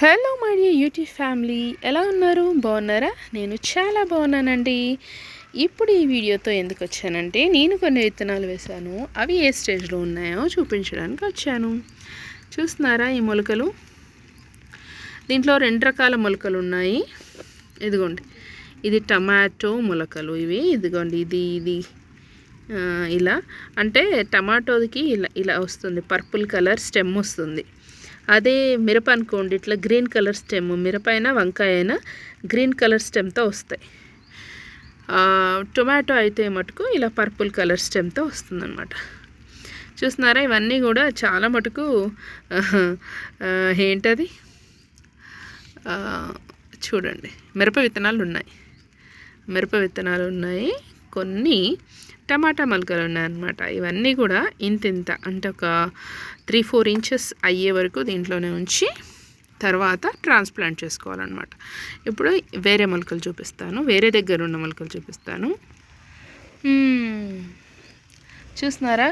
Hello my YouTube family ఎలా ఉన్నారు? బాగున్నారా? నేను చాలా బాగున్నానండి. ఇప్పుడు ఈ వీడియోతో ఎందుకు వచ్చానంటే నేను కొన్ని విత్తనాలు వేశాను. అవి ఏ స్టేజ్లో ఉన్నాయో చూపించడానికి వచ్చాను. చూస్తున్నారా ఈ మొలకలు? దీంట్లో రెండు రకాల మొలకలు ఉన్నాయి. ఇదిగోండి. ఇది టమాటో మొలకలు ఇవి. ఇదిగోండి ఇది ఇది ఇలా. అంటే టమాటోకి ఇలా ఇలా వస్తుంది. పర్పుల్ కలర్ స్టెమ్ వస్తుంది. అదే మిరప అనుకోండి ఇట్లా గ్రీన్ కలర్ స్టెమ్ మిరప అయినా వంకాయ అయినా గ్రీన్ కలర్ స్టెమ్తో వస్తాయి. టొమాటో అయితే మటుకు ఇలా పర్పుల్ కలర్ స్టెమ్తో వస్తుందన్నమాట. చూస్తున్నారా ఇవన్నీ కూడా చాలా మటుకు ఏంటది? చూడండి మిరప విత్తనాలు ఉన్నాయి మిరప విత్తనాలు ఉన్నాయి కొన్ని టమాటా మొలకలు ఉన్నాయన్నమాట. ఇవన్నీ కూడా ఇంత ఇంత అంటే ఒక త్రీ ఫోర్ ఇంచెస్ అయ్యే వరకు దీంట్లోనే ఉంచి తర్వాత ట్రాన్స్ప్లాంట్ చేసుకోవాలన్నమాట. ఇప్పుడు వేరే మొలకలు చూపిస్తాను. వేరే దగ్గర ఉన్న మొలకలు చూపిస్తాను. చూస్తున్నారా?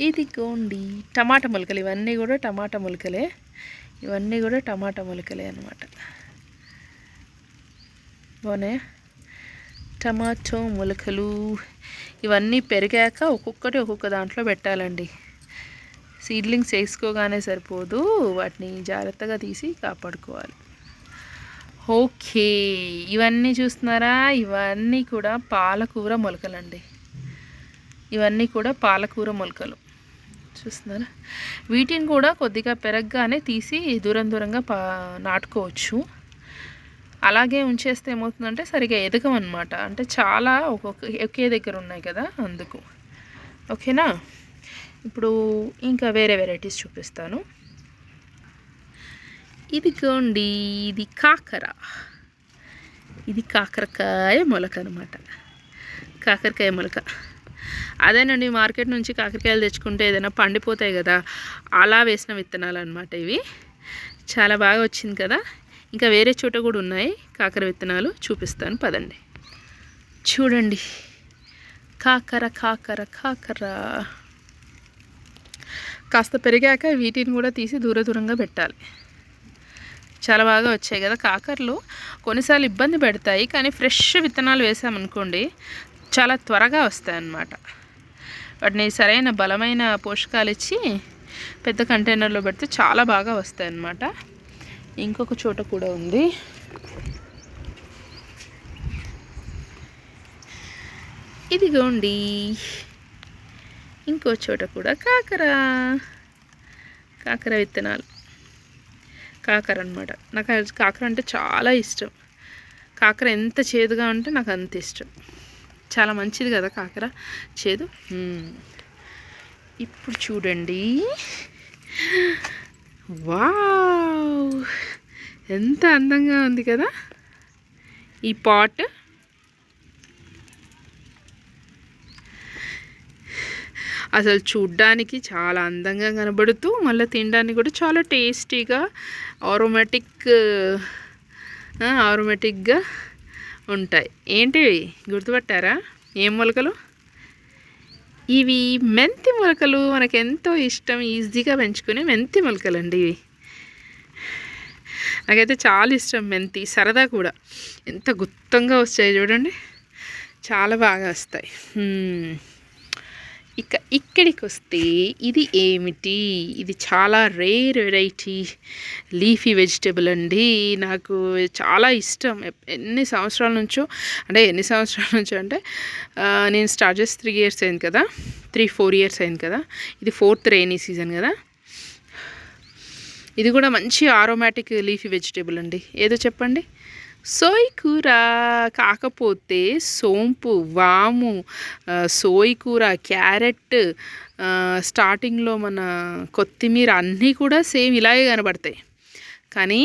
ఇది గోండి. టమాటా మొలకలు. ఇవన్నీ కూడా టమాటా మొలకలే. ఇవన్నీ కూడా టమాటా మొలకలే అనమాట బాగున్నాయా? టమాటో మొలకలు ఇవన్నీ పెరిగాక ఒక్కొక్కటి ఒక్కొక్క దాంట్లో పెట్టాలండి. సీడ్లింగ్స్ వేసుకోగానే సరిపోదు. వాటిని జాగ్రత్తగా తీసి కాపాడుకోవాలి. ఓకే. ఇవన్నీ చూస్తున్నారా? ఇవన్నీ కూడా పాలకూర మొలకలండి. ఇవన్నీ కూడా పాలకూర మొలకలు. చూస్తున్నారా? వీటిని కూడా కొద్దిగా పెరగగానే తీసి దూరం దూరంగా పా నాటుకోవచ్చు. అలాగే ఉంచేస్తే ఏమవుతుందంటే సరిగా ఎదగమన్నమాట అంటే చాలా ఒక్కొక్క ఒకే దగ్గర ఉన్నాయి కదా అందుకు. ఓకేనా? ఇప్పుడు ఇంకా వేరే వెరైటీస్ చూపిస్తాను. ఇది గోండి ఇది కాకర. ఇది కాకరకాయ మొలక అనమాట కాకరకాయ మొలక. అదేనండి మార్కెట్ నుంచి కాకరకాయలు తెచ్చుకుంటే ఏదైనా పండిపోతాయి కదా అలా వేసిన విత్తనాలు అనమాట ఇవి. చాలా బాగా వచ్చింది కదా? ఇంకా వేరే చోట కూడా ఉన్నాయి. కాకర విత్తనాలు చూపిస్తాను. పదండి. చూడండి. కాకర కాకర కాకర. కాస్త పెరిగాక వీటిని కూడా తీసి దూర దూరంగా పెట్టాలి. చాలా బాగా వచ్చాయి కదా కాకరలు. కొన్నిసార్లు ఇబ్బంది పెడతాయి. కానీ ఫ్రెష్ విత్తనాలు వేసామనుకోండి చాలా త్వరగా వస్తాయన్నమాట. వాటిని సరైన బలమైన పోషకాలు ఇచ్చి పెద్ద కంటైనర్లో పెడితే చాలా బాగా వస్తాయన్నమాట. ఇంకొక చోట కూడా ఉంది. ఇదిగోండి. ఇంకో చోట కూడా కాకర. కాకర విత్తనాలు. కాకర అనమాట నాకు కాకర అంటే చాలా ఇష్టం. కాకర ఎంత చేదుగా ఉంటే నాకు అంత ఇష్టం. చాలా మంచిది కదా కాకర? చేదు? ఇప్పుడు చూడండి. వావ్! ఎంత అందంగా ఉంది కదా. ఈ పాట్. అసలు చూడ్డానికి చాలా అందంగా కనబడుతూ మళ్ళీ తినడానికి కూడా చాలా టేస్టీగా ఆరోమేటిక్ ఆరోమేటిక్గా ఉంటాయి. ఏంటివి గుర్తుపట్టారా? ఏం మొలకలు? ఇవి మెంతి మొలకలు. మనకు ఎంతో ఇష్టం ఈజీగా పెంచుకునే మెంతి మొలకలు అండి ఇవి. నాకైతే చాలా ఇష్టం మెంతి సరదా కూడా. ఎంత గుత్తంగా వస్తాయి చూడండి. చాలా బాగా వస్తాయి. ఇక ఇక్కడికి వస్తే ఇది ఏమిటి? ఇది చాలా రేర్ వెరైటీ లీఫీ వెజిటేబుల్ అండి. నాకు చాలా ఇష్టం. ఎన్ని సంవత్సరాల నుంచో అంటే ఎన్ని సంవత్సరాల నుంచో అంటే నేను స్టార్ట్ చేసి త్రీ ఇయర్స్ అయింది కదా. త్రీ ఫోర్ ఇయర్స్ అయింది కదా. ఇది ఫోర్త్ రైనీ సీజన్ కదా. ఇది కూడా మంచి ఆరోమాటిక్ లీఫీ వెజిటేబుల్ అండి. ఏదో చెప్పండి? సోయ్ కూర కాకపోతే సోంపు వాము ఆ, సోయ్ కూర క్యారెట్ స్టార్టింగ్లో మన కొత్తిమీర అన్నీ కూడా సేమ్ ఇలాగే కనబడతాయి. కానీ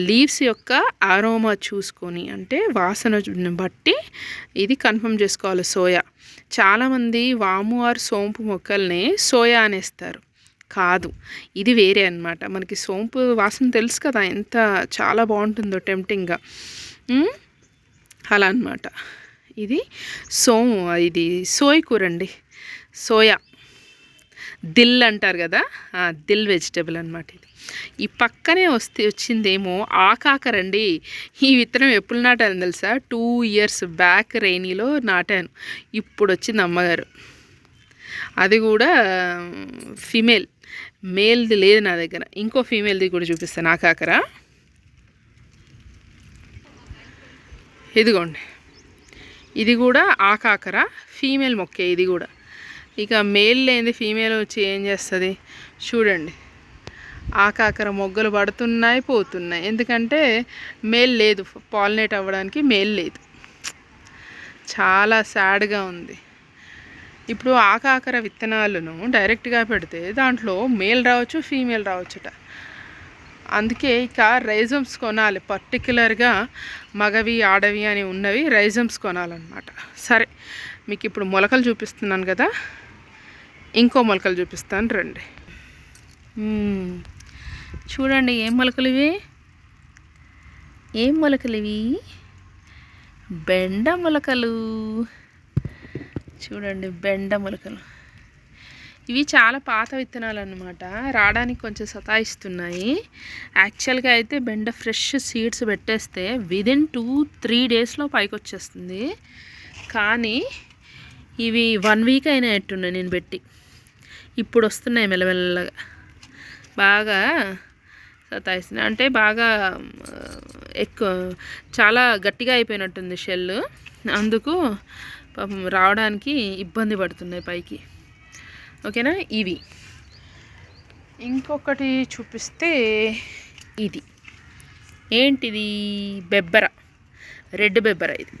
లీవ్స్ యొక్క ఆరోమా చూసుకొని అంటే వాసన బట్టి ఇది కన్ఫర్మ్ చేసుకోవాలి సోయా. చాలామంది వాము ఆర్ సోంపు మొక్కల్ని సోయా అనేస్తారు. కాదు. ఇది వేరే అన్నమాట. మనకి సోంపు వాసన తెలుసు కదా ఎంత చాలా బాగుంటుందో టెంప్టింగ్గా. అలా అన్నమాట. ఇది సోము ఇది సోయ్ కూర అండి సోయా. దిల్ అంటారు కదా? దిల్ వెజిటేబుల్ అనమాట ఇది. ఈ పక్కనే వస్తే వచ్చిందేమో ఆకాకరండి. ఈ విత్తనం ఎప్పుడు నాటాను తెలుసా? టూ ఇయర్స్ బ్యాక్ రైనీలో నాటాను. ఇప్పుడు వచ్చింది అమ్మగారు. అది కూడా ఫిమేల్ మేల్ది లేదు నా దగ్గర. ఇంకో ఫీమేల్ది కూడా చూపిస్తాను. ఆకాకర ఇదిగోండి. ఇది కూడా ఆ కాకర ఫీమేల్ మొక్కే ఇది కూడా. ఇక మేల్ లేనిది ఫీమేల్ వచ్చి ఏం చేస్తుంది? చూడండి. ఆకాకర మొగ్గలు పడుతున్నాయి పోతున్నాయి. ఎందుకంటే మేల్ లేదు. పాలినేట్ అవ్వడానికి మేల్ లేదు. చాలా సాడ్గా ఉంది. ఇప్పుడు ఆకాకర విత్తనాలను డైరెక్ట్గా పెడితే దాంట్లో మేల్ రావచ్చు ఫీమేల్ రావచ్చుట. అందుకే ఇక రైజమ్స్ కొనాలి. పర్టికులర్గా మగవి ఆడవి అని ఉన్నవి రైజమ్స్ కొనాలన్నమాట. సరే మీకు ఇప్పుడు మొలకలు చూపిస్తున్నాను కదా? ఇంకో మొలకలు చూపిస్తాను రండి. చూడండి ఏం మొలకలు ఇవి? ఏం మొలకలు ఇవి? బెండ మొలకలు. చూడండి బెండ మొలకలు. ఇవి చాలా పాత విత్తనాలు అన్నమాట రావడానికి కొంచెం సతాయిస్తున్నాయి. యాక్చువల్గా అయితే బెండ ఫ్రెష్ సీడ్స్ పెట్టేస్తే విదిన్ టూ త్రీ డేస్లో పైకి వచ్చేస్తుంది. కానీ ఇవి వన్ వీక్ అయినట్టున్నాయి నేను పెట్టి. ఇప్పుడు వస్తున్నాయి మెల్లమెల్లగా బాగా సతాయిస్తున్నాయి. అంటే బాగా ఎక్కువ చాలా గట్టిగా అయిపోయినట్టుంది షెల్ అందుకు పాపం రావడానికి ఇబ్బంది పడుతున్నాయి పైకి. ఓకేనా? ఇవి. ఇంకొకటి చూపిస్తే ఇది. ఏంటిది? బెబ్బర. రెడ్ బెబ్బర ఇది.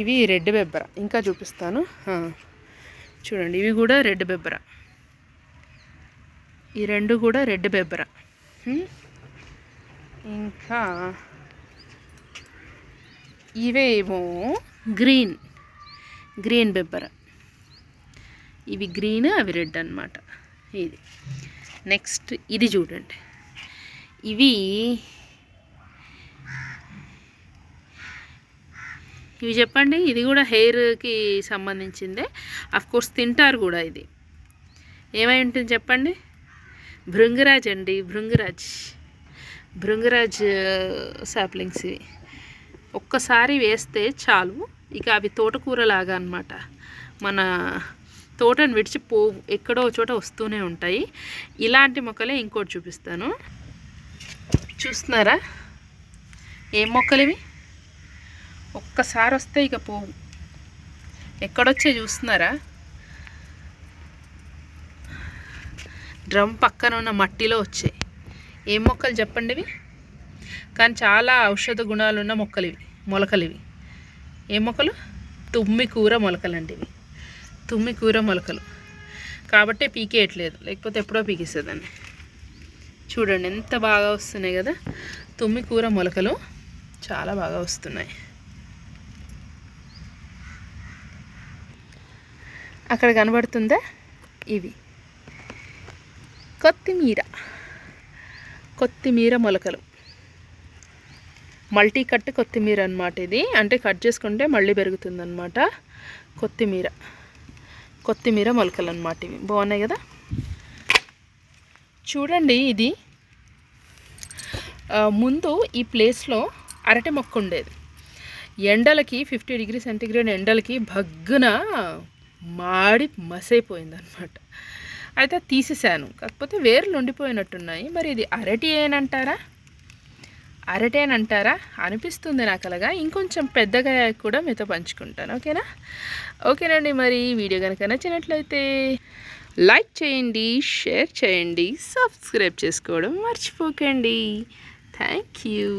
ఇవి రెడ్ బెబ్బర. ఇంకా చూపిస్తాను. చూడండి ఇవి కూడా రెడ్ బెబ్బర. ఈ రెండు కూడా రెడ్ బెబ్బర. ఇంకా ఇవేమో గ్రీన్. గ్రీన్ బెబ్బర ఇవి గ్రీన్ అవి రెడ్ అనమాట ఇది. నెక్స్ట్ ఇది చూడండి. ఇవి ఇవి చెప్పండి ఇది కూడా హెయిర్కి సంబంధించిందే. కోర్స్ తింటారు కూడా ఇది. ఏమై ఉంటుంది చెప్పండి? భృంగరాజ్ అండి భృంగరాజ్. భృంగరాజ్ uh, సాప్లింగ్స్ ఇవి. ఒక్కసారి వేస్తే చాలు. ఇక అవి తోటకూరలాగా అనమాట మన తోటను విడిచి పోవు ఎక్కడో చోట వస్తూనే ఉంటాయి. ఇలాంటి మొక్కలే ఇంకోటి చూపిస్తాను. చూస్తున్నారా? ఏం మొక్కలు ఇవి ఒక్కసారి వస్తే ఇక పోవు. ఎక్కడొచ్చే చూస్తున్నారా? డ్రమ్ పక్కన ఉన్న మట్టిలో వచ్చాయి. ఏం మొక్కలు చెప్పండి ఇవి కానీ చాలా ఔషధ గుణాలు ఉన్న మొక్కలు ఇవి మొలకలు ఇవి ఏ మొక్కలు? తుమ్మి కూర మొలకలు ఇవి తుమ్మి కూర మొలకలు. కాబట్టే పీకేయట్లేదు. లేకపోతే ఎప్పుడో పీకేసేదాన్ని. చూడండి ఎంత బాగా వస్తున్నాయి కదా. తుమ్మి కూర మొలకలు చాలా బాగా వస్తున్నాయి. అక్కడ కనబడుతుందా? ఇవి. కొత్తిమీర. కొత్తిమీర మొలకలు. మల్టీ కట్ కొత్తిమీర అనమాట ఇది. అంటే కట్ చేసుకుంటే మళ్ళీ పెరుగుతుంది అనమాట కొత్తిమీర. కొత్తిమీర మొలకలు అనమాట ఇవి. బాగున్నాయి కదా? చూడండి ఇది. ముందు ఈ ప్లేస్లో అరటి మొక్క ఉండేది. ఎండలకి ఫిఫ్టీ డిగ్రీ సెంటీగ్రేడ్ ఎండలకి భగ్గున మాడి మసైపోయింది అనమాట అయితే తీసేసాను. కాకపోతే వేర్లు ఉండిపోయినట్టున్నాయి. మరి ఇది అరటి ఏనంటారా? అంటారా? అనిపిస్తుంది నాకు అలాగా. ఇంకొంచెం పెద్దగా కూడా మీతో పంచుకుంటాను. ఓకేనా? ఓకేనండి మరి. వీడియో కనుక నచ్చినట్లయితే లైక్ చేయండి షేర్ చేయండి సబ్స్క్రైబ్ చేసుకోవడం మర్చిపోకండి. Thank you.